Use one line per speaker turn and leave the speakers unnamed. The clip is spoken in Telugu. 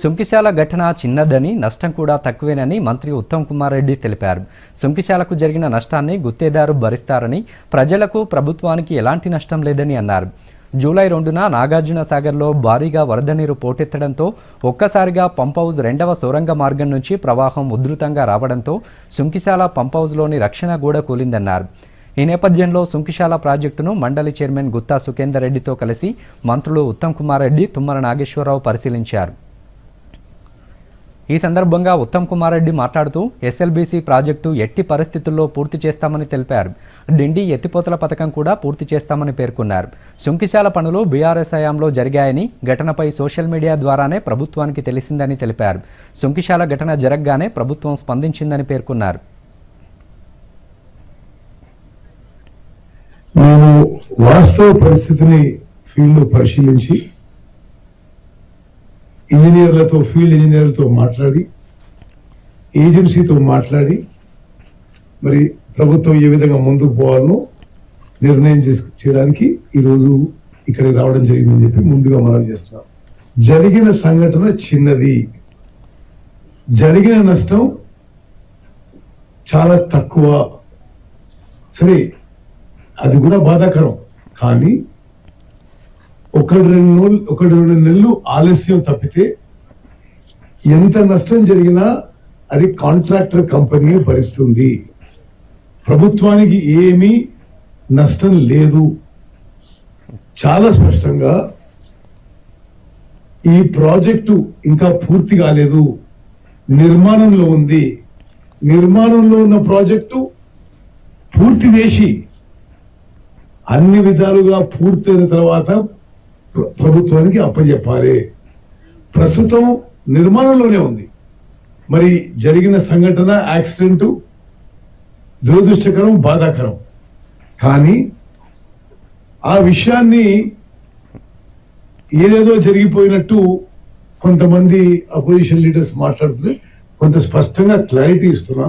సుంకిశాల ఘటన చిన్నదని నష్టం కూడా తక్కువేనని మంత్రి ఉత్తమ్ కుమార్ రెడ్డి తెలిపారు. సుంకిశాలకు జరిగిన నష్టాన్ని గుత్తేదారు భరిస్తారని ప్రజలకు ప్రభుత్వానికి ఎలాంటి నష్టం లేదని అన్నారు. జూలై రెండున నాగార్జున సాగర్లో భారీగా వరద నీరు పోటెత్తడంతో ఒక్కసారిగా పంప్ హౌస్ రెండవ సొరంగ మార్గం నుంచి ప్రవాహం ఉధృతంగా రావడంతో సుంకిశాల పంప్ హౌస్లోని రక్షణ గోడ కూలిందన్నారు. ఈ నేపథ్యంలో సుంకిశాల ప్రాజెక్టును మండలి చైర్మన్ గుత్తా సుఖేందర్ రెడ్డితో కలిసి మంత్రులు ఉత్తమ్ కుమార్ రెడ్డి తుమ్మర నాగేశ్వరరావు పరిశీలించారు. ఈ సందర్భంగా ఉత్తమ్ కుమార్ రెడ్డి మాట్లాడుతూ ఎస్ఎల్బీసీ ప్రాజెక్టు ఎట్టి పరిస్థితుల్లో పూర్తి చేస్తామని తెలిపారు. డిండి ఎత్తిపోతల పథకం కూడా పూర్తి చేస్తామని పేర్కొన్నారు. శుంకిశాల పనులు బీఆర్ఎస్ హయాంలో జరిగాయని ఘటనపై సోషల్ మీడియా ద్వారానే ప్రభుత్వానికి తెలిసిందని తెలిపారు. శుంకిశాల ఘటన జరగగానే ప్రభుత్వం స్పందించిందని పేర్కొన్నారు.
వాస్తవ పరిస్థితిని ఫీల్డ్ పరిశీలించి ఇంజనీర్లతో ఫీల్డ్ ఇంజనీర్లతో మాట్లాడి ఏజెన్సీతో మాట్లాడి మరి ప్రభుత్వం ఏ విధంగా ముందుకు పోవాలో నిర్ణయం చేసు- చేయడానికి ఈరోజు ఇక్కడికి రావడం జరిగిందని చెప్పి ముందుగా మనం చేస్తున్నాం. జరిగిన సంఘటన చిన్నది. జరిగిన నష్టం చాలా తక్కువ. సరే అది కూడా బాధాకరం. కానీ ఒకటి రెండు ఒకటి రెండు నెలలు ఆలస్యం తప్పితే ఎంత నష్టం జరిగినా అది కాంట్రాక్టర్ కంపెనీ భరిస్తుంది. ప్రభుత్వానికి ఏమీ నష్టం లేదు. చాలా స్పష్టంగా ఈ ప్రాజెక్టు ఇంకా పూర్తి కాలేదు. నిర్మాణంలో ఉంది. నిర్మాణంలో ఉన్న ప్రాజెక్టు పూర్తి చేసి అన్ని విధాలుగా పూర్తయిన తర్వాత ప్రభుత్వానికి అప్పచెప్పాలి ప్రస్తుతం నిర్మాణంలోనే ఉంది. మరి జరిగిన సంఘటన యాక్సిడెంట్ దురదృష్టకరం బాధాకరం. కానీ ఆ విషయాన్ని ఏదేదో జరిగిపోయినట్టు కొంతమంది అపోజిషన్ లీడర్స్ మాట్లాడుతూ కొంత స్పష్టంగా క్లారిటీ ఇస్తున్నా.